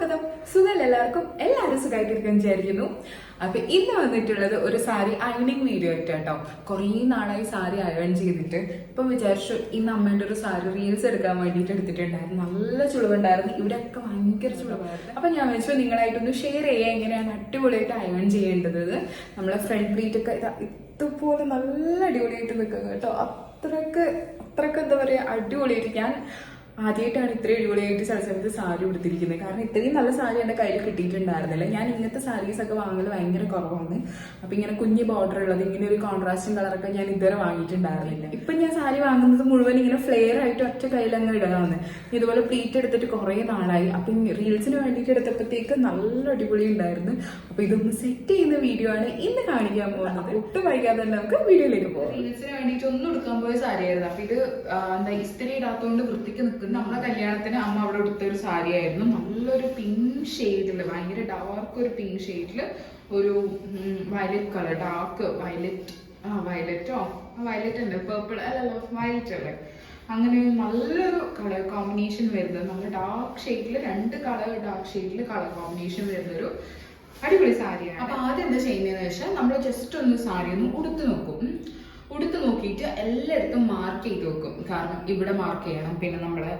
സ്വാഗതം. സുഖം എല്ലാവർക്കും? എല്ലാവരും സുഖമായിട്ടിരിക്കാൻ വിചാരിക്കുന്നു. അപ്പൊ ഇന്ന് വന്നിട്ടുള്ളത് ഒരു സാരി അയണിങ് വീഡിയോ ആയിട്ട് കേട്ടോ കുറേ നാളായി സാരി അയൺ ചെയ്തിട്ട്. ഇപ്പൊ വിചാരിച്ചു ഇന്ന് അമ്മേന്റെ ഒരു സാരി റീൽസ് എടുക്കാൻ വേണ്ടിയിട്ട് എടുത്തിട്ടുണ്ടായിരുന്നു. നല്ല ചുളിവുണ്ടായിരുന്നു. ഇവിടെയൊക്കെ ഭയങ്കര ചുളിവായിരുന്നു. അപ്പൊ ഞാൻ വെച്ചു നിങ്ങളായിട്ടൊന്ന് ഷെയർ ചെയ്യാം. എങ്ങനെയാണ് അടിപൊളിയായിട്ട് അയൺ ചെയ്യേണ്ടത്. നമ്മളെ ഫ്രണ്ട് പ്ലീറ്റ് ഒക്കെ ഇതുപോലെ നല്ല അടിപൊളിയായിട്ട് നിൽക്കുന്നു കേട്ടോ. അത്രയ്ക്ക് അത്രയ്ക്ക് എന്താ പറയാ അടിപൊളിയായിട്ട്. ഞാൻ ആദ്യമായിട്ടാണ് ഇത്രയും അടിപൊളിയായിട്ട് സമയത്ത് സാരി കൊടുത്തിരിക്കുന്നത് കാരണം ഇത്രയും നല്ല സാരി എന്റെ കയ്യിൽ കിട്ടിയിട്ടുണ്ടായിരുന്നില്ല. ഞാൻ ഇങ്ങനത്തെ സാരീസ് ഒക്കെ വാങ്ങൽ ഭയങ്കര കുറവാണ്. അപ്പൊ ഇങ്ങനെ കുഞ്ഞ് ബോർഡർ ഉള്ളത് ഇങ്ങനെ ഒരു കോൺട്രാസ്റ്റും കളറൊക്കെ ഞാൻ ഇതുവരെ വാങ്ങിയിട്ടുണ്ടായിരുന്നില്ല. ഇപ്പൊ ഞാൻ സാരി വാങ്ങുന്നത് മുഴുവൻ ഇങ്ങനെ ഫ്ലെയർ ആയിട്ട് ഒറ്റ കയ്യിൽ അങ്ങ് ഇടാന്ന് ഇതുപോലെ പ്ലീറ്റ് എടുത്തിട്ട് കുറേ നാളായി. അപ്പൊ റീൽസിന് വേണ്ടിയിട്ട് എടുത്തപ്പോഴത്തേക്ക് നല്ല അടിപൊളി ഉണ്ടായിരുന്നു. അപ്പൊ ഇതൊന്ന് സെറ്റ് ചെയ്യുന്ന വീഡിയോ ആണ് ഇന്ന് കാണിക്കാൻ പോകുന്നത്. ഒട്ടും വൈകാതെ തന്നെ നമുക്ക് വീഡിയോയിലേക്ക് പോകാം റീൽസിന് വേണ്ടിയിട്ട് ഒന്നും എടുക്കാൻ പോയ സാരിയായിരുന്നു. അപ്പൊ ഇത് എന്താ ഇസ്തിരി ഇടാത്തതുകൊണ്ട് വൃത്തിക്ക് നിൽക്കുന്ന നമ്മളെ കല്യാണത്തിന് അമ്മ അവിടെ എടുത്ത ഒരു സാരി ആയിരുന്നു. നല്ലൊരു പിങ്ക് ഷെയ്ഡിൽ ഭയങ്കര ഡാർക്ക് ഒരു പിങ്ക് ഷെയ്ഡിൽ ഒരു വയലറ്റ് കളർ ഡാർക്ക് വയലറ്റ് ആ വയലറ്റോ വയലറ്റ് ഉണ്ട്. പേർപ്പിൾ അല്ലല്ലോ വയലറ്റ് അല്ലേ? അങ്ങനെ നല്ലൊരു കളർ കോമ്പിനേഷൻ വരുന്നത്. നല്ല ഡാർക്ക് ഷെയ്ഡിൽ രണ്ട് കളർ ഡാർക്ക് ഷെയ്ഡിൽ കളർ കോമ്പിനേഷൻ വരുന്നൊരു അടിപൊളി സാരിയാണ്. അപ്പൊ ആദ്യം എന്താ ചെയ്യുന്നതെന്ന് വെച്ചാൽ നമ്മൾ ജസ്റ്റ് ഒന്ന് സാരി ഒന്ന് ഉടുത്ത് നോക്കും. ഉടുത്ത് നോക്കിയിട്ട് എല്ലായിടത്തും മാർക്ക് ചെയ്ത് വെക്കും. കാരണം ഇവിടെ മാർക്ക് ചെയ്യണം പിന്നെ നമ്മളെ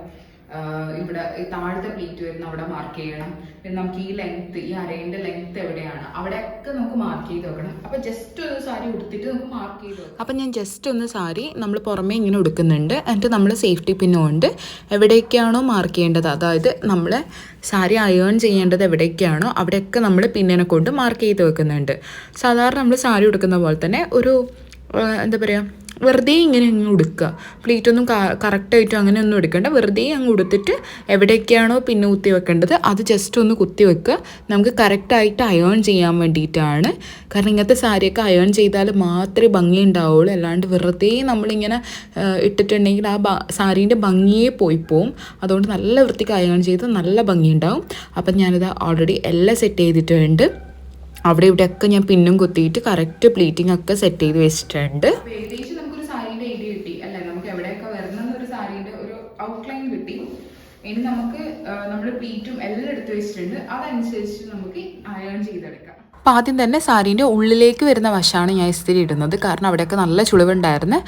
ഇവിടെ താഴത്തെ പ്ലീറ്റ് വരുന്ന അവിടെ മാർക്ക് ചെയ്യണം. പിന്നെ നമുക്ക് ഈ ലെങ്ത് ഈ അരയിന്റെ ലെങ്ത് എവിടെയാണ്? അവിടെയൊക്കെ നമുക്ക് മാർക്ക് ചെയ്ത് വെക്കണം. അപ്പൊ ജസ്റ്റ് ഒന്ന് സാരി ഉടുത്തിട്ട് നമുക്ക് മാർക്ക് ചെയ്ത് വെക്കാം. അപ്പൊ ഞാൻ ജസ്റ്റ് ഒന്ന് സാരി നമ്മൾ പുറമേ ഇങ്ങനെ ഉടുക്കുന്നുണ്ട്. എന്നിട്ട് നമ്മൾ സേഫ്റ്റി പിന്നുകൊണ്ട് എവിടേക്കാണോ മാർക്ക് ചെയ്യേണ്ടത്? അതായത് നമ്മൾ സാരി അയേൺ ചെയ്യേണ്ടത് എവിടേക്കാണോ അവിടെയൊക്കെ നമ്മൾ പിന്നിനെ കൊണ്ട് മാർക്ക് ചെയ്ത് വെക്കുന്നുണ്ട്. സാധാരണ നമ്മൾ സാരി ഉടുക്കുന്ന പോലെ തന്നെ ഒരു എന്താ പറയുക വെറുതെ ഇങ്ങനെ അങ്ങ് ഉടുക്കുക പ്ലീറ്റൊന്നും കറക്റ്റായിട്ടും അങ്ങനെ ഒന്നും എടുക്കേണ്ട. വെറുതെ അങ്ങ് ഉടുത്തിട്ട് എവിടെയൊക്കെയാണോ പിന്നെ കുത്തി വെക്കേണ്ടത് അത് ജസ്റ്റ് ഒന്ന് കുത്തി വെക്കുക. നമുക്ക് കറക്റ്റായിട്ട് അയേൺ ചെയ്യാൻ വേണ്ടിയിട്ടാണ്. കാരണം ഇങ്ങനത്തെ സാരിയൊക്കെ അയേൺ ചെയ്താൽ മാത്രമേ ഭംഗി ഉണ്ടാവുള്ളൂ. അല്ലാണ്ട് വെറുതെ നമ്മളിങ്ങനെ ഇട്ടിട്ടുണ്ടെങ്കിൽ ആ സാരീന്റെ ഭംഗിയെ പോയി പോവും. അതുകൊണ്ട് നല്ല വൃത്തിക്ക് അയേൺ ചെയ്ത് നല്ല ഭംഗി ഉണ്ടാവും. അപ്പം ഞാനിത് ഓൾറെഡി എല്ലാം സെറ്റ് ചെയ്തിട്ടുണ്ട്. അവിടെ ഇവിടെയൊക്കെ ഞാൻ പിന്നും കുത്തിയിട്ട് കറക്റ്റ് പ്ലീറ്റിംഗ് ഒക്കെ സെറ്റ് ചെയ്ത് വെച്ചിട്ടുണ്ട്. നമുക്കൊരു ഐഡിയ കിട്ടി. അല്ലേ? നമുക്ക് എവിടെയൊക്കെ വരണം എന്നൊരു ഒരു ഇനി നമുക്ക് നമ്മുടെ പ്ലീറ്റും എല്ലാം എടുത്ത് വെച്ചിട്ടുണ്ട്. അതനുസരിച്ച് നമുക്ക് അയൺ ചെയ്തെടുക്കാം. അപ്പോൾ ആദ്യം തന്നെ സാരീന്റെ ഉള്ളിലേക്ക് വരുന്ന വശമാണ് ഞാൻ ഇസ്തിരി ഇടുന്നത്. കാരണം അവിടെയൊക്കെ നല്ല ചുളിവുണ്ടായിരുന്നു.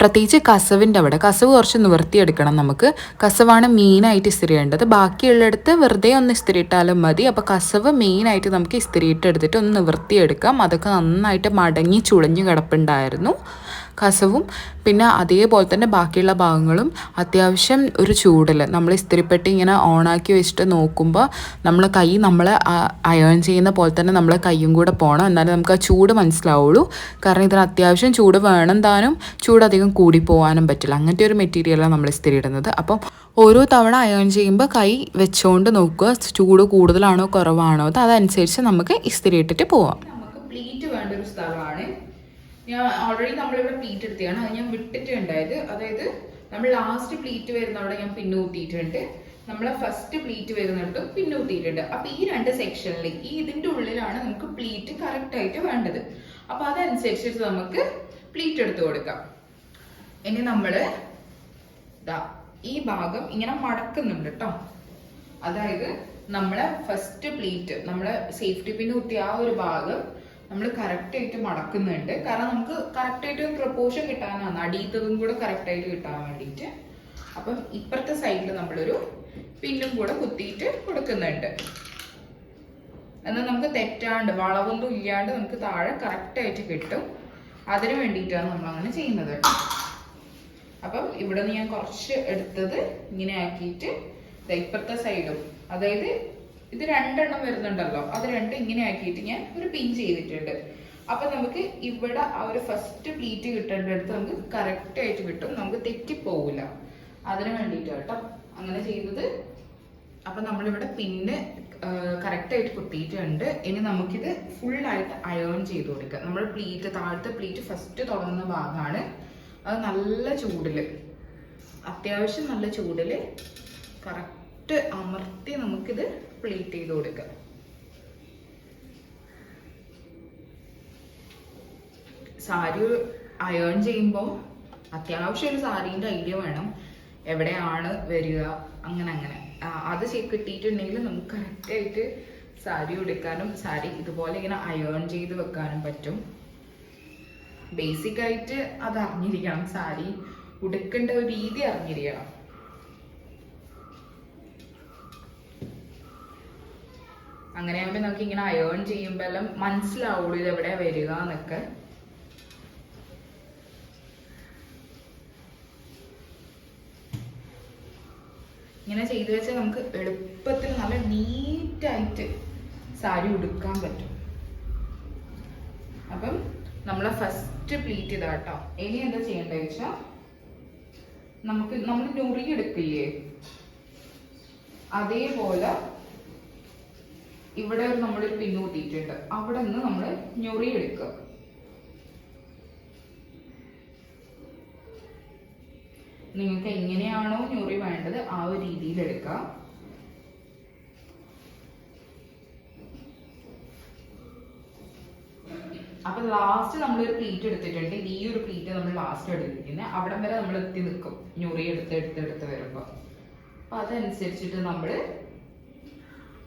പ്രത്യേകിച്ച് കസവിന്റെ അവിടെ. കസവ് കുറച്ച് നിവർത്തിയെടുക്കണം നമുക്ക്. കസവാണ് മെയിനായിട്ട് ഇസ്തിരി ചെയ്യേണ്ടത് ബാക്കിയുള്ളിടത്ത് വെറുതെ ഒന്ന് ഇസ്തിരി ഇട്ടാലും മതി. അപ്പോൾ കസവ് മെയിനായിട്ട് നമുക്ക് ഇസ്തിരി ഇട്ടെടുത്തിട്ട് ഒന്ന് നിവർത്തിയെടുക്കാം. അതൊക്കെ നന്നായിട്ട് മടങ്ങി ചുളിഞ്ഞ് കിടപ്പുണ്ടായിരുന്നു. കസവും പിന്നെ അതേപോലെ തന്നെ ബാക്കിയുള്ള ഭാഗങ്ങളും അത്യാവശ്യം ഒരു ചൂടിൽ നമ്മൾ ഇസ്തിരിപ്പെട്ടി ഇങ്ങനെ ഓണാക്കി വെച്ചിട്ട് നോക്കുമ്പോൾ നമ്മൾ കൈ നമ്മൾ അയേൺ ചെയ്യുന്ന പോലെ തന്നെ നമ്മൾ കൈയും കൂടെ പോകണം എന്നാലേ നമുക്ക് ആ ചൂട് മനസ്സിലാവുള്ളൂ. കാരണം ഇതിന് അത്യാവശ്യം ചൂട് വേണം താനും ചൂട് അധികം കൂടി പോകാനും പറ്റില്ല. അങ്ങനത്തെ ഒരു മെറ്റീരിയലാണ് നമ്മൾ ഇസ്തിരി ഇടുന്നത് അപ്പം ഓരോ തവണ അയേൺ ചെയ്യുമ്പോൾ കൈ വെച്ചുകൊണ്ട് നോക്കുക ചൂട് കൂടുതലാണോ കുറവാണോ അത് അതനുസരിച്ച് നമുക്ക് ഇസ്തിരി ഇട്ടിട്ട് പോവാം. നമുക്ക് പ്ലീറ്റ് വേണ്ട ഒരു സ്ഥലമാണ്. ഞാൻ ഓൾറെഡി നമ്മളിവിടെ പ്ലീറ്റ് എടുത്തതാണ്. അത് ഞാൻ വിട്ടിട്ടുണ്ടായത്. അതായത് നമ്മൾ ലാസ്റ്റ് പ്ലീറ്റ് വരുന്ന അവിടെ ഞാൻ പിന്നൂട്ടിയിട്ടുണ്ട് നമ്മൾ ഫസ്റ്റ് പ്ലീറ്റ് വരുന്നിടത്തും പിന്നൂട്ടിയിട്ടുണ്ട് അപ്പൊ ഈ രണ്ട് സെക്ഷനിൽ ഈ ഇതിന്റെ ഉള്ളിലാണ് നമുക്ക് പ്ലീറ്റ് കറക്റ്റ് ആയിട്ട് വേണ്ടത്. അപ്പൊ അതനുസരിച്ചിട്ട് നമുക്ക് പ്ലീറ്റ് എടുത്തു കൊടുക്കാം. ഇനി നമ്മൾ ദാ ഈ ഭാഗം ഇങ്ങനെ മടക്കുന്നുണ്ട് കേട്ടോ അതായത് നമ്മളെ ഫസ്റ്റ് പ്ലീറ്റ് നമ്മളെ സേഫ്റ്റി പിൻ ആ ഒരു ഭാഗം നമ്മൾ കറക്റ്റായിട്ട് മടക്കുന്നുണ്ട്. കാരണം നമുക്ക് കറക്റ്റായിട്ട് പ്രപ്പോർഷൻ കിട്ടാനാണ്. അടിയത്തതും കൂടെ കറക്റ്റായിട്ട് കിട്ടാൻ വേണ്ടിയിട്ട്. അപ്പം ഇപ്പുറത്തെ സൈഡിൽ നമ്മളൊരു പിന്നും കൂടെ കുത്തിയിട്ട് കൊടുക്കുന്നുണ്ട്. എന്നാൽ നമുക്ക് തെറ്റാണ്ട് വളവൊന്നും ഇല്ലാണ്ട് നമുക്ക് താഴെ കറക്റ്റായിട്ട് കിട്ടും. അതിന് വേണ്ടിയിട്ടാണ് നമ്മൾ അങ്ങനെ ചെയ്യുന്നത് അപ്പം ഇവിടെ നിന്ന് ഞാൻ കുറച്ച് എടുത്തത് ഇങ്ങനെ ആക്കിയിട്ട് ഇപ്പുറത്തെ സൈഡും അതായത് ഇത് രണ്ടെണ്ണം വരുന്നുണ്ടല്ലോ. അത് രണ്ടും ഇങ്ങനെ ആക്കിയിട്ട് ഞാൻ ഒരു പിൻ ചെയ്തിട്ടുണ്ട്. അപ്പൊ നമുക്ക് ഇവിടെ ആ ഒരു ഫസ്റ്റ് പ്ലീറ്റ് കിട്ടേണ്ടടുത്ത് നമുക്ക് കറക്റ്റ് ആയിട്ട് കിട്ടും. നമുക്ക് തെറ്റിപ്പോവില്ല അതിന് വേണ്ടിയിട്ട് കേട്ടോ അങ്ങനെ ചെയ്തത് അപ്പൊ നമ്മളിവിടെ പിന്നെ കറക്റ്റ് ആയിട്ട് കുത്തിയിട്ടുണ്ട്. ഇനി നമുക്കിത് ഫുൾ ആയിട്ട് അയേൺ ചെയ്ത് കൊടുക്കാം നമ്മൾ പ്ലീറ്റ് താഴത്തെ പ്ലീറ്റ് ഫസ്റ്റ് തുടങ്ങുന്ന ഭാഗമാണ്. അത് നല്ല ചൂടിൽ. അത്യാവശ്യം നല്ല ചൂടിൽ കറക്റ്റ് അമർത്തി നമുക്കിത് പ്ലീറ്റ് ചെയ്ത് കൊടുക്കുക. സാരി അയേൺ ചെയ്യുമ്പോൾ അത്യാവശ്യം ഒരു സാരീന്റെ ഐഡിയ വേണം. എവിടെയാണ് വരിക അങ്ങനെ അങ്ങനെ. അത് കിട്ടിയിട്ടുണ്ടെങ്കിൽ നമുക്ക് കറക്റ്റായിട്ട് സാരി ഉടുക്കാനും സാരി ഇതുപോലെ ഇങ്ങനെ അയേൺ ചെയ്ത് വെക്കാനും പറ്റും. ബേസിക് ആയിട്ട് അത് അറിഞ്ഞിരിക്കണം. സാരി ഉടുക്കേണ്ട ഒരു രീതി അറിഞ്ഞിരിക്കണം. അങ്ങനെയാകുമ്പോൾ നമുക്ക് ഇങ്ങനെ അയേൺ ചെയ്യുമ്പോൾ എല്ലാം മനസ്സിലാവുള്ളൂ ഇത് എവിടെയാ വരിക എന്നൊക്കെ ഇങ്ങനെ ചെയ്തു വെച്ചാൽ നമുക്ക് എളുപ്പത്തിൽ നല്ല നീറ്റായിട്ട് സാരി ഉടുക്കാൻ പറ്റും. അപ്പം നമ്മളെ ഫസ്റ്റ് പ്ലീറ്റ് ഇതാ കേട്ടോ ഇനി എന്താ ചെയ്യേണ്ടത് വെച്ചാൽ നമുക്ക് നമ്മൾ നുറിയെടുക്കില്ലേ അതേപോലെ ഇവിടെ നമ്മളൊരു പിന്നു കുത്തിയിട്ടുണ്ട് അവിടെ നിന്ന് നമ്മൾ ഞൊറി എടുക്കുക. നിങ്ങൾക്ക് എങ്ങനെയാണോ ഞൊറി വേണ്ടത് ആ ഒരു രീതിയിൽ എടുക്കുക. അപ്പൊ ലാസ്റ്റ് നമ്മൾ ഒരു പ്ലീറ്റ് എടുത്തിട്ടുണ്ട്. ഈ ഒരു പ്ലീറ്റ് നമ്മൾ ലാസ്റ്റ് എടുത്തിരിക്കുന്നത്. അവിടം വരെ നമ്മൾ എത്തി നിൽക്കും. ഞൊറി എടുത്ത് എടുത്ത് എടുത്ത് വരുമ്പോൾ അപ്പൊ അതനുസരിച്ചിട്ട് നമ്മൾ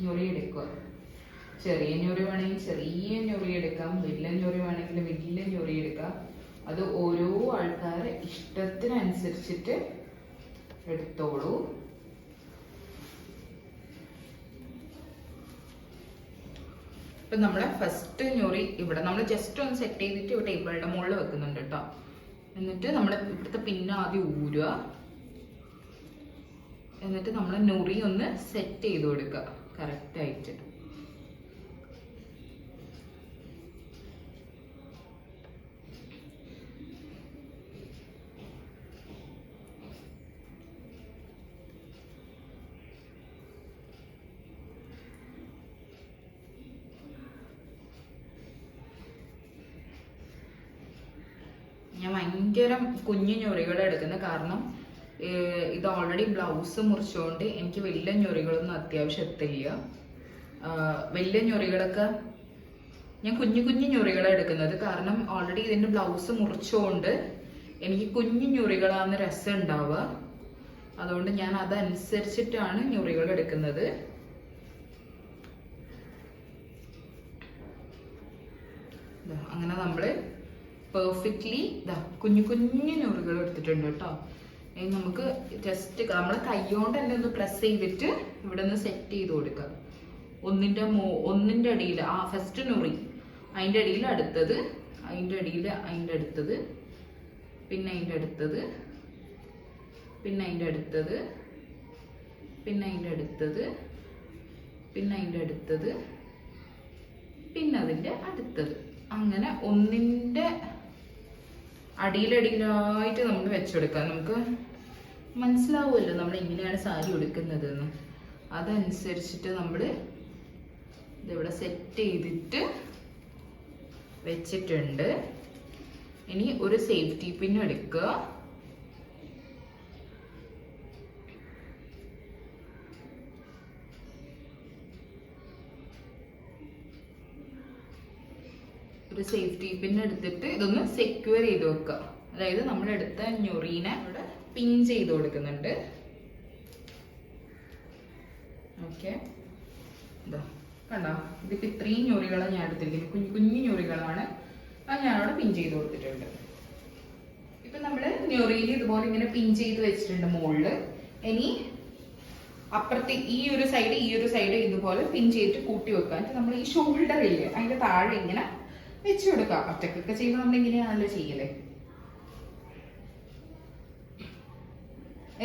ഞൊറി എടുക്കുക. ചെറിയ ഞൊറി വേണമെങ്കിൽ ചെറിയ ഞൊറി എടുക്കാം വലിയ ഞൊറി വേണമെങ്കിൽ വലിയ ഞൊറി എടുക്കാം. അത് ഓരോ ആൾക്കാരെ ഇഷ്ടത്തിനനുസരിച്ചിട്ട് എടുത്തോളൂ. ഇപ്പൊ നമ്മളെ ഫസ്റ്റ് ഞൊറി ഇവിടെ നമ്മൾ ജസ്റ്റ് ഒന്ന് സെറ്റ് ചെയ്തിട്ട് ഇവിടെ ഇവളുടെ മുകളിൽ വെക്കുന്നുണ്ട് കേട്ടോ. എന്നിട്ട് നമ്മൾ ഇവിടുത്തെ പിന്നെ ആദ്യം ഊരുക. എന്നിട്ട് നമ്മൾ ഞൊറി ഒന്ന് സെറ്റ് ചെയ്ത് കൊടുക്കുക. കറക്റ്റ് ആയിട്ട് ഞാൻ ഭയങ്കര കുഞ്ഞു ഞൊറികൾ എടുക്കുന്നത് കാരണം ഇത് ഓൾറെഡി ബ്ലൗസ് മുറിച്ചുകൊണ്ട് എനിക്ക് വലിയ ഞൊറികളൊന്നും അത്യാവശ്യം എത്തില്ല വലിയ ഞൊറികളൊക്കെ ഞാൻ കുഞ്ഞു കുഞ്ഞു ഞൊറികളാണ് എടുക്കുന്നത്. കാരണം ഓൾറെഡി ഇതിന്റെ ബ്ലൗസ് മുറിച്ചുകൊണ്ട് എനിക്ക് കുഞ്ഞു ഞൊറികളാണ് രസം ഉണ്ടാവുക അതുകൊണ്ട് ഞാൻ അതനുസരിച്ചിട്ടാണ് ഞൊറികൾ എടുക്കുന്നത്. അങ്ങനെ നമ്മൾ പെർഫെക്റ്റ്ലി ഇതാ കുഞ്ഞു കുഞ്ഞു നൂറുകൾ എടുത്തിട്ടുണ്ട് കേട്ടോ. ഇനി നമുക്ക് ജസ്റ്റ് നമ്മളെ കൈകൊണ്ട് തന്നെ ഒന്ന് പ്രസ് ചെയ്തിട്ട് ഇവിടെ നിന്ന് സെറ്റ് ചെയ്ത് കൊടുക്കുക. ഒന്നിന്റെ മോ ഒന്നിന്റെ അടിയിൽ ആ ഫസ്റ്റ് നൂറി. അതിന്റെ അടിയിൽ അടുത്തത് അതിന്റെ അടിയിൽ അതിന്റെ അടുത്തത് പിന്നെ അതിന്റെ അടുത്തത് പിന്നെ അതിന്റെ അടുത്തത് പിന്നെ അതിന്റെ അടുത്തത് പിന്നെ അതിന്റെ അടുത്തത് പിന്നെ അതിന്റെ അടുത്തത്. അങ്ങനെ ഒന്നിന്റെ അടിയിലടിയിലായിട്ട് നമ്മൾ വെച്ചെടുക്കാം. നമുക്ക് മനസ്സിലാവുമല്ലോ നമ്മൾ എങ്ങനെയാണ് സാരി ഉടുക്കുന്നത് എന്ന് അതനുസരിച്ചിട്ട് നമ്മൾ ഇതിവിടെ സെറ്റ് ചെയ്തിട്ട് വെച്ചിട്ടുണ്ട്. ഇനി ഒരു സേഫ്റ്റി പിൻ എടുക്കുക. ഒരു സേഫ്റ്റി പിൻ എടുത്തിട്ട് ഇതൊന്ന് സെക്യൂർ ചെയ്ത് വെക്കുക അതായത് നമ്മൾ എടുത്ത ഞൊറീനെ ഇവിടെ പിൻ ചെയ്ത് കൊടുക്കുന്നുണ്ട്. ഓക്കെ കണ്ടോ? ഇതിപ്പോ ഇത്രയും ഞൊറികളാണ് ഞാൻ എടുത്തിരിക്കുന്നത്. കുഞ്ഞു കുഞ്ഞു ഞൊറികളാണ്. അത് ഞാനവിടെ പിൻ ചെയ്ത് കൊടുത്തിട്ടുണ്ട്. ഇപ്പൊ നമ്മൾ ഞൊറിയിൽ ഇതുപോലെ ഇങ്ങനെ പിൻ ചെയ്ത് വെച്ചിട്ടുണ്ട് മുകളിൽ ഇനി അപ്പുറത്തെ ഈ ഒരു സൈഡ് ഈ ഒരു സൈഡ് ഇതുപോലെ പിൻ ചെയ്തിട്ട് കൂട്ടി വെക്കുക നമ്മൾ ഈ ഷോൾഡർ ഇല്ലേ അതിന്റെ താഴെ ഇങ്ങനെ വെച്ച് കൊടുക്കാം. ഒറ്റക്കൊക്കെ ചെയ്യുമ്പോൾ നമ്മൾ ഇങ്ങനെയാണല്ലോ ചെയ്യലേ.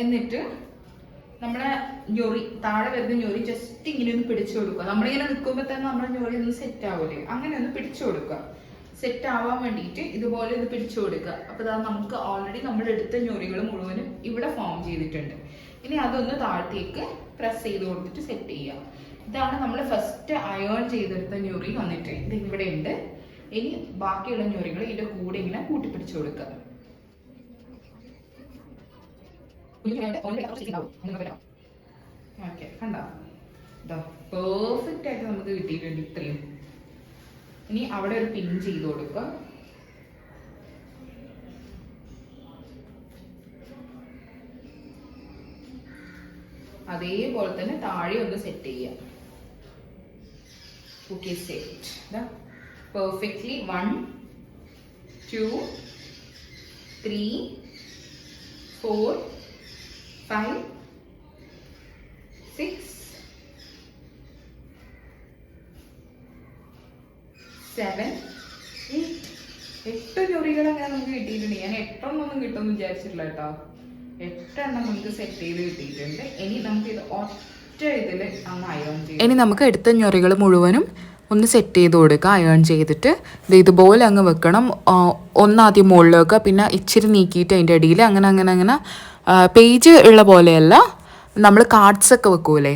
എന്നിട്ട് നമ്മുടെ ഞൊറി താഴെ വരുന്ന ഞൊറി ജസ്റ്റ് ഇങ്ങനെ ഒന്ന് പിടിച്ചു കൊടുക്കുക. നമ്മളിങ്ങനെ നിൽക്കുമ്പോൾ തന്നെ നമ്മുടെ ഞൊറി ഒന്ന് സെറ്റ് ആവൂലേ? അങ്ങനെ ഒന്ന് പിടിച്ചു കൊടുക്കുക. സെറ്റ് ആവാൻ വേണ്ടിയിട്ട് ഇതുപോലെ ഒന്ന് പിടിച്ചു കൊടുക്കുക. അപ്പൊ ഇതാ നമുക്ക് ഓൾറെഡി നമ്മൾ എടുത്ത ഞൊറികൾ മുഴുവനും ഇവിടെ ഫോം ചെയ്തിട്ടുണ്ട്. ഇനി അതൊന്ന് താഴത്തേക്ക് പ്രസ് ചെയ്ത് കൊടുത്തിട്ട് സെറ്റ് ചെയ്യുക. ഇതാണ് നമ്മൾ ഫസ്റ്റ് അയേൺ ചെയ്തെടുത്ത ഞൊറി വന്നിട്ട്. ഇത് ഇവിടെ ഉണ്ട് ഇനി ബാക്കിയുള്ള ഞൊറികൾ ഇതിന്റെ കൂടെ ഇങ്ങനെ കൂട്ടിപ്പിടിച്ചു കൊടുക്കുക. ഓക്കെ കണ്ടോ? പെർഫെക്റ്റ് ആയിട്ട് നമുക്ക് കിട്ടിയിട്ടുണ്ട് ഇത്രയും. ഇനി അവിടെ ഒരു പിൻ ചെയ്ത് കൊടുക്കുക. അതേപോലെ തന്നെ താഴെ ഒന്ന് സെറ്റ് ചെയ്യാം okay set perfectly one two three four five six seven എട്ട് ജോറികൾ അങ്ങനെ നമുക്ക് കിട്ടിയിട്ടുണ്ട്. ഞാൻ എട്ടെണ്ണം ഒന്നും കിട്ടുമെന്ന് വിചാരിച്ചിട്ടില്ല കേട്ടോ. എട്ടെണ്ണം നമുക്ക് സെറ്റ് ചെയ്ത് കിട്ടിയിട്ടുണ്ട്. ഇനി നമുക്ക് ഇത് ഒറ്റ ഇതിൽ അങ്ങ് അയോൺ ചെയ്യും ഇനി നമുക്ക് എടുത്ത ഞൊറികൾ മുഴുവനും ഒന്ന് സെറ്റ് ചെയ്ത് കൊടുക്കുക അയേൺ ചെയ്തിട്ട്. ഇത് ഇതുപോലെ അങ്ങ് വെക്കണം. ഒന്നാദ്യം മുകളിൽ വെക്കുക പിന്നെ ഇച്ചിരി നീക്കിയിട്ട് അതിന്റെ അടിയിൽ അങ്ങനെ അങ്ങനെ അങ്ങനെ. പേജ് ഉള്ള പോലെയല്ല നമ്മൾ കാർഡ്സൊക്കെ വെക്കൂലേ?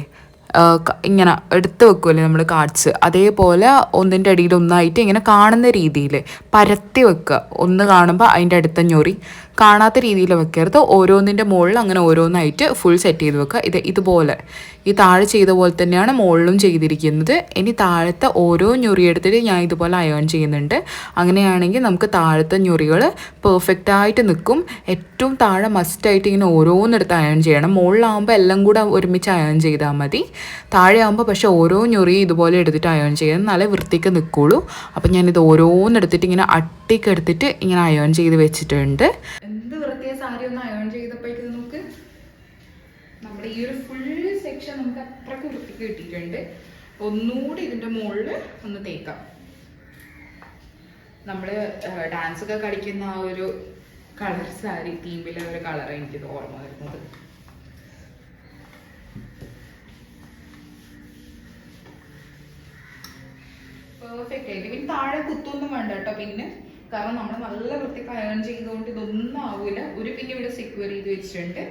ഇങ്ങനെ എടുത്ത് വെക്കുമല്ലേ നമ്മൾ കാർഡ്സ് അതേപോലെ ഒന്നിന്റെ അടിയിൽ ഒന്നായിട്ട് ഇങ്ങനെ കാണുന്ന രീതിയിൽ പരത്തി വെക്കുക ഒന്ന് കാണുമ്പോൾ അതിന്റെ അടുത്ത ഞൊറി. കാണാത്ത രീതിയിൽ വെക്കരുത്. ഓരോന്നിന്റെ മുകളിൽ അങ്ങനെ ഓരോന്നായിട്ട് ഫുൾ സെറ്റ് ചെയ്ത് വെക്കുക. ഇത് ഇതുപോലെ. ഈ താഴെ ചെയ്ത പോലെ തന്നെയാണ് മുകളിലും ചെയ്തിരിക്കുന്നത്. ഇനി താഴത്തെ ഓരോ ഞൊറിയെടുത്തിട്ട് ഞാൻ ഇതുപോലെ അയേൺ ചെയ്യുന്നുണ്ട്. അങ്ങനെയാണെങ്കിൽ നമുക്ക് താഴത്തെ ഞൊറികൾ പെർഫെക്റ്റ് ആയിട്ട് നിൽക്കും. ഏറ്റവും താഴെ മസ്റ്റായിട്ട് ഇങ്ങനെ ഓരോന്നെടുത്ത് അയൺ ചെയ്യണം. മുകളിലാവുമ്പോൾ എല്ലാം കൂടെ ഒരുമിച്ച് അയൺ ചെയ്താൽ മതി. താഴെ ആകുമ്പോൾ പക്ഷേ ഓരോ ഞൊറി ഇതുപോലെ എടുത്തിട്ട് അയൺ ചെയ്യണം. നല്ല വൃത്തിക്ക് നിൽക്കുള്ളൂ. അപ്പം ഞാനിത് ഓരോന്നെടുത്തിട്ട് ഇങ്ങനെ അട്ടിക്കെടുത്തിട്ട് ഇങ്ങനെ അയൺ ചെയ്ത് വെച്ചിട്ടുണ്ട് എന്ത് വൃത്തിയ സാരി ഒന്ന് അയോൺ ചെയ്തപ്പോഴേക്ക് നമുക്ക് നമ്മുടെ ഈ ഒരു ഫുൾ സെക്ഷൻ നമുക്ക് അത്രയ്ക്ക് വൃത്തിക്ക് കിട്ടിയിട്ടുണ്ട്. ഒന്നുകൂടി ഇതിന്റെ മുകളിൽ ഒന്ന് തേക്കാം. നമ്മൾ ഡാൻസ് ഒക്കെ കളിക്കുന്ന ആ ഒരു കളർ സാരി തീമിലെ ഒരു കളർ എനിക്കിത് ഓർമ്മ വരുന്നത്. പെർഫെക്റ്റ് ആയിട്ട് പിന്നെ താഴെ കുത്തൊന്നും വേണ്ട കേട്ടോ. പിന്നെ കാരണം നമ്മൾ നല്ല വൃത്തിക്ക് അയൺ ചെയ്തുകൊണ്ട് ഇതൊന്നും ആവൂല. ഒരു പിന്നെ ഇവിടെ സെക്യൂർ ചെയ്ത് വെച്ചിട്ടുണ്ട്.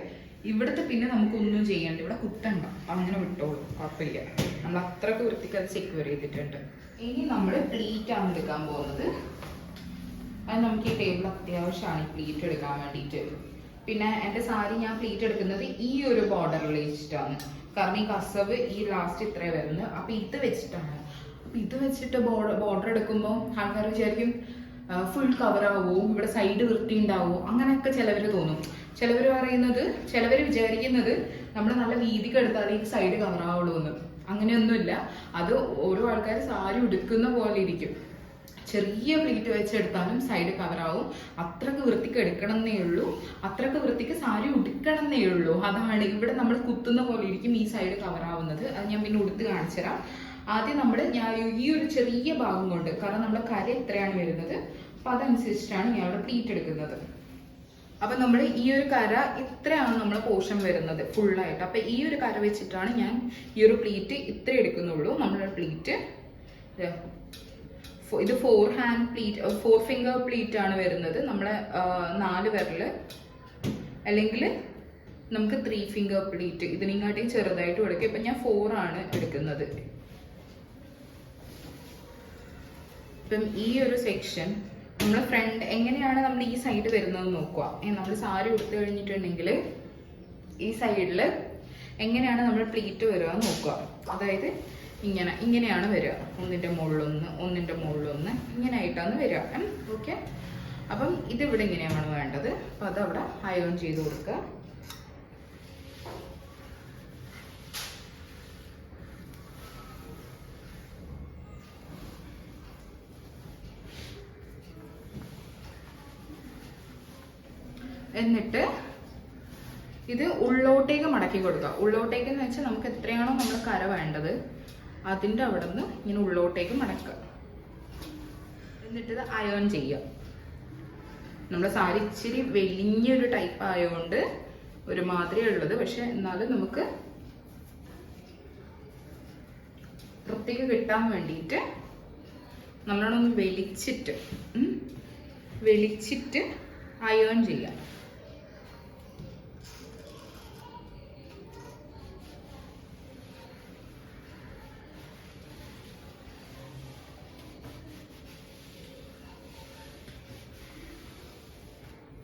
ഇവിടുത്തെ പിന്നെ നമുക്കൊന്നും ചെയ്യണ്ട. ഇവിടെ കുട്ടണ്ട. അങ്ങനെ വിട്ടോളൂ. കുഴപ്പമില്ല. നമ്മൾ അത്രയ്ക്ക് വൃത്തിക്ക് അത് സെക്യൂർ ചെയ്തിട്ടുണ്ട്. ഇനി നമ്മൾ പ്ലീറ്റ് ആണ് എടുക്കാൻ പോകുന്നത്. അത് നമുക്ക് ഈ ടേബിൾ അത്യാവശ്യമാണ് പ്ലീറ്റ് എടുക്കാൻ വേണ്ടിയിട്ട്. പിന്നെ എന്റെ സാരി ഞാൻ പ്ലീറ്റ് എടുക്കുന്നത് ഈ ഒരു ബോർഡറിൽ വെച്ചിട്ടാണ്. കാരണം ഈ കസവ് ഈ ലാസ്റ്റ് ഇത്രേ വരുന്നത്. അപ്പൊ ഇത് വെച്ചിട്ടാണ്. അപ്പൊ ഇത് വെച്ചിട്ട് ബോർഡർ ബോർഡർ എടുക്കുമ്പോൾ ആൾക്കാർ വിചാരിക്കും ഫുൾ കവർ ആവുമോ ഇവിടെ സൈഡ് വൃത്തി ഉണ്ടാവുമോ അങ്ങനെയൊക്കെ ചിലവർ തോന്നും. ചിലവർ പറയുന്നത് ചിലവർ വിചാരിക്കുന്നത് നമ്മൾ നല്ല വീതിക്ക് എടുത്താലേ ഈ സൈഡ് കവർ ആവുള്ളൂ എന്ന്. അങ്ങനെയൊന്നുമില്ല. അത് ഓരോ ആൾക്കാർ സാരി ഉടുക്കുന്ന പോലെ ഇരിക്കും. ചെറിയ പ്ലീറ്റ് വെച്ചെടുത്താലും സൈഡ് കവറാവും അത്രയ്ക്ക് വൃത്തിക്ക് എടുക്കണം എന്നേ ഉള്ളൂ. അത്രയ്ക്ക് വൃത്തിക്ക് സാരി ഉടുക്കണം എന്നേ ഉള്ളൂ. അതാണ് ഇവിടെ നമ്മൾ കുത്തുന്ന പോലെ ഇരിക്കും ഈ സൈഡ് കവറാവുന്നത് അത് ഞാൻ പിന്നെ ഉടുത്ത് കാണിച്ചു തരാം. ആദ്യം നമ്മൾ ഞാൻ ഈ ഒരു ചെറിയ ഭാഗം കൊണ്ട് കാരണം നമ്മുടെ കര എത്രയാണ് വരുന്നത്. അപ്പൊ അതനുസരിച്ചിട്ടാണ് ഞാൻ ഇവിടെ പ്ലീറ്റ് എടുക്കുന്നത്. അപ്പൊ നമ്മൾ ഈ ഒരു കര ഇത്രയാണ് നമ്മൾ പോർഷൻ വരുന്നത് ഫുള്ളായിട്ട് അപ്പൊ ഈ ഒരു കര വെച്ചിട്ടാണ് ഞാൻ ഈ ഒരു പ്ലീറ്റ് ഇത്ര എടുക്കുന്നുള്ളൂ. നമ്മുടെ പ്ലീറ്റ് ഇത് four hand pleat four finger pleat ആണ് വരുന്നത്. നമ്മളെ നാല് വിരൽ. അല്ലെങ്കിൽ നമുക്ക് ത്രീ ഫിംഗർ പ്ലീറ്റ് ഇതിനെക്കാട്ടിയും ചെറുതായിട്ട് കൊടുക്കുക. ഇപ്പൊ ഞാൻ ഫോർ ആണ് എടുക്കുന്നത്. ഇപ്പം ഈ ഒരു സെക്ഷൻ നമ്മൾ ഫ്രണ്ട് എങ്ങനെയാണ് നമ്മൾ ഈ സൈഡ് വരുന്നത് നോക്കുക? നമ്മൾ സാരി ഉടുത്തു കഴിഞ്ഞിട്ടുണ്ടെങ്കിൽ ഈ സൈഡിൽ എങ്ങനെയാണ് നമ്മൾ പ്ലീറ്റ് വരിക നോക്കുക. അതായത് ഇങ്ങനെ ഇങ്ങനെയാണ് വരിക. ഒന്നിന്റെ മുകളിലൊന്ന് ഒന്നിന്റെ മുകളിലൊന്ന് ഇങ്ങനെ ആയിട്ടാണ് വരിക ഓക്കെ അപ്പം ഇതിവിടെ ഇങ്ങനെയാണ് വേണ്ടത്. അപ്പം അതവിടെ അയോൺ ചെയ്ത് കൊടുക്കുക. എന്നിട്ട് ഇത് ഉള്ളോട്ടേക്ക് മടക്കി കൊടുക്കുക. ഉള്ളോട്ടേക്ക് എന്ന് വെച്ചാൽ നമുക്ക് എത്രയാണോ നമ്മൾ കര വേണ്ടത് അതിന്റെ അവിടെ നിന്ന് ഇങ്ങനെ ഉള്ളോട്ടേക്ക് മടക്കുക. എന്നിട്ട് ഇത് അയോൺ ചെയ്യുക. നമ്മുടെ സാരി ഇച്ചിരി വലിയൊരു ടൈപ്പ് ആയതുകൊണ്ട് ഒരുമാതിരി ഉള്ളത്. പക്ഷെ എന്നാലും നമുക്ക് വൃത്തിക്ക് കിട്ടാൻ വേണ്ടിയിട്ട് നല്ലോണം വലിച്ചിട്ട് അയോൺ അയേൺ ചെയ്യാം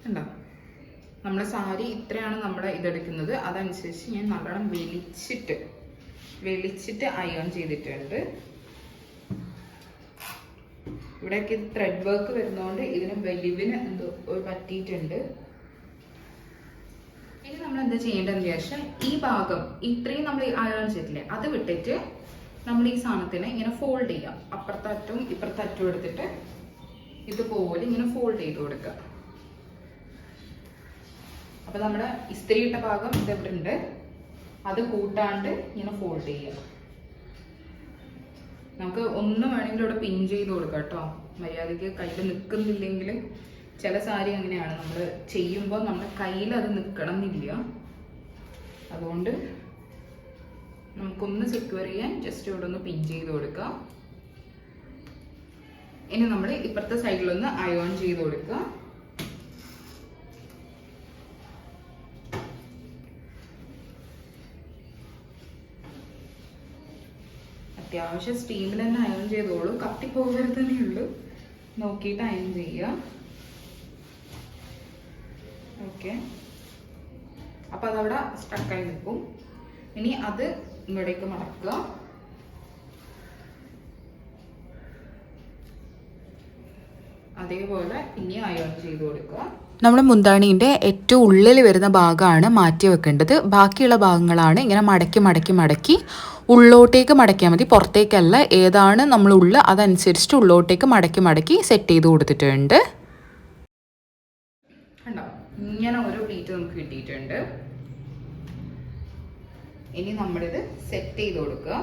ഉണ്ടോ സാരി ഇത്രയാണ് നമ്മൾ ഇതെടുക്കുന്നത്. അതനുസരിച്ച് ഞാൻ നല്ലോണം വെളിച്ചിട്ട് വെളിച്ചിട്ട് അയൺ ചെയ്തിട്ടുണ്ട്. ഇവിടെയൊക്കെ ത്രെഡ് വർക്ക് വരുന്നതുകൊണ്ട് ഇതിന് വലിവിന് എന്തോ പറ്റിയിട്ടുണ്ട്. ഇനി നമ്മൾ എന്താ ചെയ്യേണ്ടതെന്ന് വിചാരിച്ചാൽ ഈ ഭാഗം ഇത്രയും നമ്മൾ അയൺ ചെയ്തില്ലേ അത് വിട്ടിട്ട് നമ്മൾ ഈ സാധനത്തിനെ ഇങ്ങനെ ഫോൾഡ് ചെയ്യാം. അപ്പുറത്തറ്റും ഇപ്പുറത്തറ്റും എടുത്തിട്ട് ഇതുപോലെ ഇങ്ങനെ ഫോൾഡ് ചെയ്ത് കൊടുക്കുക. അപ്പൊ നമ്മുടെ ഇസ്തിരി ഇട്ട ഭാഗം ഇതെവിടെ ഉണ്ട് അത് കൂട്ടാണ്ട് ഇങ്ങനെ ഫോൾഡ് ചെയ്യുക നമുക്ക് ഒന്ന് വേണമെങ്കിൽ ഇവിടെ പിൻ ചെയ്ത് കൊടുക്കാം കേട്ടോ. മര്യാദയ്ക്ക് കയ്യിൽ നിൽക്കുന്നില്ലെങ്കിൽ ചില സാരി അങ്ങനെയാണ്. നമ്മൾ ചെയ്യുമ്പോൾ നമ്മുടെ കയ്യിൽ അത് നിൽക്കണം എന്നില്ല അതുകൊണ്ട് നമുക്കൊന്ന് സെക്യൂർ ചെയ്യാൻ ജസ്റ്റ് ഇവിടെ ഒന്ന് പിൻ ചെയ്ത് കൊടുക്കാം. ഇനി നമ്മൾ ഇപ്പുറത്തെ സൈഡിലൊന്ന് അയോൺ ചെയ്ത് കൊടുക്കുക അത്യാവശ്യം സ്റ്റീമിൽ തന്നെ അയൺ ചെയ്തോളൂ. കത്തിപ്പോകരുത് ഉള്ളൂ നോക്കിയിട്ട് അയൺ ചെയ്യുക. ഓക്കെ അപ്പം അതവിടെ സ്ട്രക്കായി നിൽക്കും. ഇനി അത് ഇവിടേക്ക് മടക്കുക അതേപോലെ ഇനി അയൺ ചെയ്ത് കൊടുക്കുക. നമ്മുടെ മുന്താണീന്റെ ഏറ്റവും ഉള്ളിൽ വരുന്ന ഭാഗമാണ് മാറ്റി വെക്കേണ്ടത്. ബാക്കിയുള്ള ഭാഗങ്ങളാണ് ഇങ്ങനെ മടക്കി മടക്കി മടക്കി ഉള്ളോട്ടേക്ക് മടക്കിയാൽ മതി. പുറത്തേക്കല്ല ഏതാണ് നമ്മൾ ഉള്ള അതനുസരിച്ചിട്ട് ഉള്ളോട്ടേക്ക് മടക്കി മടക്കി സെറ്റ് ചെയ്ത് കൊടുത്തിട്ടുണ്ട്. ഇങ്ങനെ ഓരോ പ്ലേറ്റ് നമുക്ക് കിട്ടിയിട്ടുണ്ട്. ഇനി നമ്മളിത് സെറ്റ് ചെയ്ത് കൊടുക്കുക.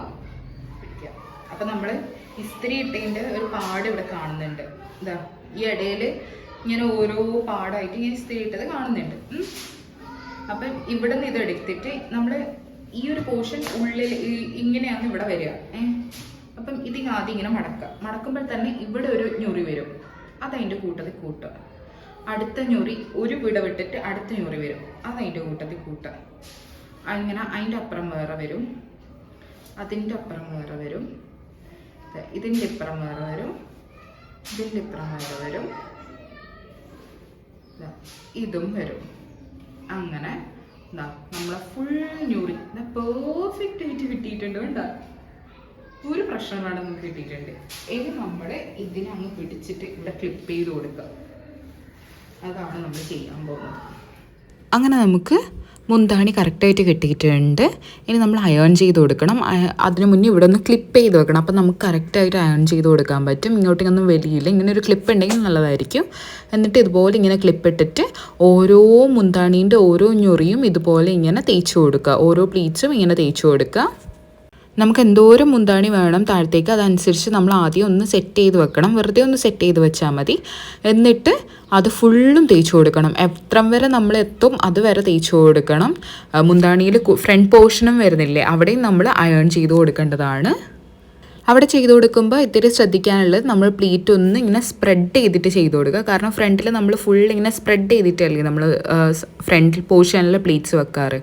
പിടിക്കുക. അപ്പം നമ്മൾ ഇസ്തിരി ഇട്ടതിന്റെ ഒരു പാട് ഇവിടെ കാണുന്നുണ്ട്. എന്താ ഈ ഇടയിൽ ഇങ്ങനെ ഓരോ പാടായിട്ട് ഇങ്ങനെ ഇസ്തിരി ഇട്ടത് കാണുന്നുണ്ട്. അപ്പം ഇവിടെ നിന്ന് ഇതെടുത്തിട്ട് നമ്മൾ ഈ ഒരു പോർഷൻ ഉള്ളിൽ ഇങ്ങനെയാണ് ഇവിടെ വരിക. ഏഹ് അപ്പം ഇത് ആദ്യം ഇങ്ങനെ മടക്കുക. മടക്കുമ്പോൾ തന്നെ ഇവിടെ ഒരു ഞൊറി വരും. അതതിന്റെ കൂട്ടത്തിൽ കൂട്ടുക. അടുത്ത ഞൊറി ഒരു വിട വിട്ടിട്ട് അടുത്ത ഞൊറി വരും. അതതിന്റെ കൂട്ടത്തിൽ കൂട്ടുക. അങ്ങനെ അതിന്റെ അപ്പുറം വേറെ വരും. അതിന്റെ അപ്പുറം വേറെ വരും. ഇതിന്റെ ഇപ്പുറം വേറെ വരും. ഇതിന്റെ ഇപ്പുറം വേറെ വരും. ഇതും വരും. അങ്ങനെ എന്താ നമ്മളെ ഫുൾ ന്യൂറി പെർഫെക്റ്റ് ആയിട്ട് കിട്ടിയിട്ടുണ്ട് കണ്ടോ? ഒരു പ്രശ്നം വേണം നമുക്ക് കിട്ടിയിട്ടുണ്ട്. ഇനി നമ്മൾ ഇതിനെ അങ്ങ് പിടിച്ചിട്ട് ഇവിടെ ക്ലിപ്പ് ചെയ്ത് കൊടുക്കുക. അതാണ് നമ്മൾ ചെയ്യാൻ പോകുന്നത്. അങ്ങനെ നമുക്ക് മുന്താണി കറക്റ്റായിട്ട് കെട്ടിയിട്ടുണ്ട്. ഇനി നമ്മൾ അയൺ ചെയ്ത് കൊടുക്കണം. അതിന് മുന്നേ ഇവിടെ ഒന്ന് ക്ലിപ്പ് ചെയ്ത് വെക്കണം. അപ്പം നമുക്ക് കറക്റ്റായിട്ട് അയൺ ചെയ്ത് കൊടുക്കാൻ പറ്റും. ഇങ്ങോട്ടേക്കൊന്നും വലിയില്ല. ഇങ്ങനെ ഒരു ക്ലിപ്പ് ഉണ്ടെങ്കിൽ നല്ലതായിരിക്കും. എന്നിട്ട് ഇതുപോലെ ഇങ്ങനെ ക്ലിപ്പ് ഇട്ടിട്ട് ഓരോ മുന്താണീന്റെ ഓരോ ഞൊറിയും ഇതുപോലെ ഇങ്ങനെ തേച്ച് കൊടുക്കുക. ഓരോ പ്ലീറ്റ്സും ഇങ്ങനെ തേച്ച് കൊടുക്കുക. നമുക്ക് എന്തോരം മുന്താണി വേണം താഴത്തേക്ക് അതനുസരിച്ച് നമ്മൾ ആദ്യം ഒന്ന് സെറ്റ് ചെയ്ത് വെക്കണം. വെറുതെ ഒന്ന് സെറ്റ് ചെയ്ത് വെച്ചാൽ മതി. എന്നിട്ട് അത് ഫുള്ളും തേച്ച് കൊടുക്കണം. എത്ര വരെ നമ്മൾ എത്തും അതുവരെ തേച്ച് കൊടുക്കണം. മുന്താണിയിൽ ഫ്രണ്ട് പോർഷനും വരുന്നില്ലേ അവിടെയും നമ്മൾ അയൺ ചെയ്ത് കൊടുക്കേണ്ടതാണ്. അവിടെ ചെയ്ത് കൊടുക്കുമ്പോൾ ഇത്തിരി ശ്രദ്ധിക്കാനുള്ളത് നമ്മൾ പ്ലീറ്റ് ഒന്ന് ഇങ്ങനെ സ്പ്രെഡ് ചെയ്തിട്ട് ചെയ്ത് കൊടുക്കുക. കാരണം ഫ്രണ്ടിൽ നമ്മൾ ഫുൾ ഇങ്ങനെ സ്പ്രെഡ് ചെയ്തിട്ടല്ലേ നമ്മൾ ഫ്രണ്ട് പോർഷനിലെ പ്ലീറ്റ്സ് വെക്കാറ്.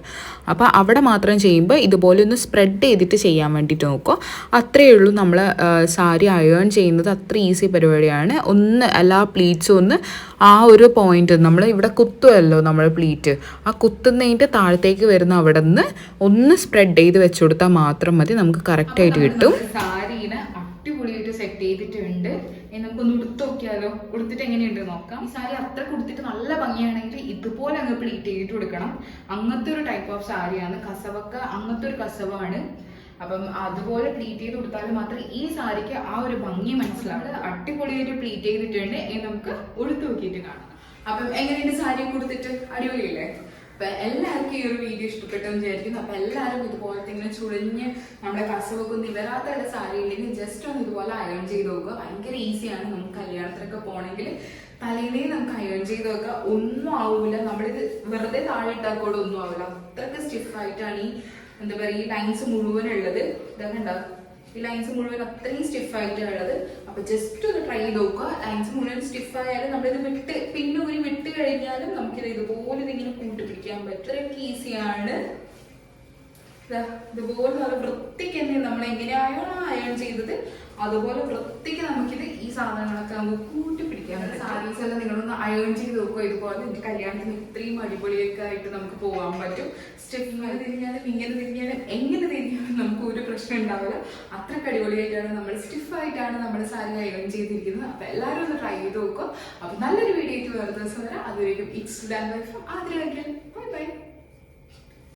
അപ്പോൾ അവിടെ മാത്രം ചെയ്യുമ്പോൾ ഇതുപോലെ ഒന്ന് സ്പ്രെഡ് ചെയ്തിട്ട് ചെയ്യാൻ വേണ്ടിയിട്ട് നോക്കുക. അത്രയേ ഉള്ളൂ നമ്മൾ സാരി അയേൺ ചെയ്യുന്നത് അത്ര ഈസി പരിപാടിയാണ്. ഒന്ന് എല്ലാ പ്ലീറ്റ്സും ഒന്ന് ആ ഒരു പോയിന്റ് നമ്മൾ ഇവിടെ കുത്തുമല്ലോ നമ്മൾ പ്ലീറ്റ് ആ കുത്തുന്നതിന്റെ താഴത്തേക്ക് വരുന്ന അവിടെ നിന്ന് ഒന്ന് സ്പ്രെഡ് ചെയ്ത് വെച്ചു കൊടുത്താൽ മാത്രം മതി. നമുക്ക് കറക്റ്റായിട്ട് കിട്ടും സാരീനെ അടിപൊളിയായിട്ട് സെറ്റ് ചെയ്തിട്ടുണ്ട് ഇനി നമുക്കൊന്ന് ഉടുത്ത് നോക്കിയാലോ ഉടുത്തിട്ട് എങ്ങനെയുണ്ട് നോക്കാം. ഈ സാരി അത്ര കൊടുത്തിട്ട് നല്ല ഭംഗിയാണെങ്കിൽ ഇതുപോലെ അങ്ങ് പ്ലീറ്റ് ചെയ്തിട്ട് കൊടുക്കണം. അങ്ങനത്തെ ഒരു ടൈപ്പ് ഓഫ് സാരിയാണ്. കസവൊക്കെ അങ്ങനത്തെ ഒരു കസവാണ്. അപ്പം അതുപോലെ പ്ലീറ്റ് ചെയ്ത് കൊടുത്താൽ മാത്രമേ ഈ സാരിക്ക് ആ ഒരു ഭംഗി മനസ്സിലാവുക അടിപൊളിയായിട്ട് പ്ലീറ്റ് ചെയ്തിട്ടുണ്ട് എന്ന് നമുക്ക് ഉടുത്ത് നോക്കിയിട്ട് കാണാം. അപ്പം എങ്ങനെയുണ്ട് സാരി കൊടുത്തിട്ട്? അടിപൊളിയല്ലേ? അപ്പൊ എല്ലാവർക്കും ഈ ഒരു വീഡിയോ ഇഷ്ടപ്പെട്ടെന്ന് വിചാരിക്കുന്നു. അപ്പൊ എല്ലാവരും ഇതുപോലത്തെ ഇങ്ങനെ ചുളിഞ്ഞ് നമ്മുടെ കസവൊക്കെ നിവരാത്ത സാരി ഇല്ലെങ്കിൽ ജസ്റ്റ് ഒന്ന് ഇതുപോലെ അയൺ ചെയ്ത് നോക്കുക. ഭയങ്കര ഈസിയാണ് നമുക്ക് കല്യാണത്തിനൊക്കെ പോകണമെങ്കിൽ തലയിലേ നമുക്ക് അയൺ ചെയ്ത് നോക്കുക ഒന്നും ആവില്ല നമ്മളിത് വെറുതെ താഴെ ഇട്ടാൽ കൂടെ ഒന്നും ആവില്ല അത്രയ്ക്ക് സ്റ്റിഫായിട്ടാണ് ഈ എന്താ പറയുക ഈ ലൈൻസ് മുഴുവൻ ഉള്ളത് ഇതൊക്കെ ഉണ്ടാവും ഈ ലൈൻസ് മുഴുവൻ അത്രയും സ്റ്റിഫായിട്ടാണ് ഉള്ളത്. അപ്പൊ ജസ്റ്റ് ഒന്ന് ട്രൈ ചെയ്ത് നോക്കുക. ലൈൻസ് മുഴുവൻ സ്റ്റിഫ് ആയാലും നമ്മളിത് വിട്ട് പിന്നെ ഒരു വിട്ട് കഴിഞ്ഞാലും നമുക്കിത് ഇതുപോലെ ഇതിങ്ങനെ കൂട്ടിപ്പിടിക്കാൻ പറ്റും. അത്രയൊക്കെ ഈസിയാണ് ഇതുപോലെ നല്ല വൃത്തിക്ക് തന്നെ നമ്മൾ എങ്ങനെയാണോ അയൺ ചെയ്തത് അതുപോലെ വൃത്തിക്ക് നമുക്കിത് ഈ സാധനങ്ങളൊക്കെ നമുക്ക് കൂട്ടി പിടിക്കാൻ സാരീസ് എല്ലാം നിങ്ങളൊന്ന് അയൺ ചെയ്ത് നോക്കുക ഇതുപോലെ എന്റെ കല്യാണത്തിന് ഇത്രയും അടിപൊളിയൊക്കെ ആയിട്ട് നമുക്ക് പോകാൻ പറ്റും. സ്റ്റെപ്പിങ്ങനെ തിരിഞ്ഞാലും ഇങ്ങനെ തിരിഞ്ഞാലും എങ്ങനെ തിരിഞ്ഞാലും നമുക്ക് ഒരു പ്രശ്നം ഉണ്ടാവില്ല. അത്രയ്ക്ക് അടിപൊളിയായിട്ടാണ് നമ്മൾ സ്റ്റിഫായിട്ടാണ് നമ്മൾ സാരി അയൺ ചെയ്തിരിക്കുന്നത്. അപ്പൊ എല്ലാവരും ഒന്ന് ട്രൈ ചെയ്ത് നോക്കുക അപ്പൊ നല്ലൊരു വീഡിയോ ആയിട്ട് വേറെ ദിവസം വരാം. അതുവരെയും ഇറ്റ്സ് ഡാൻ ബൈ ഫ്രം ആദ്യം ബൈ ബൈ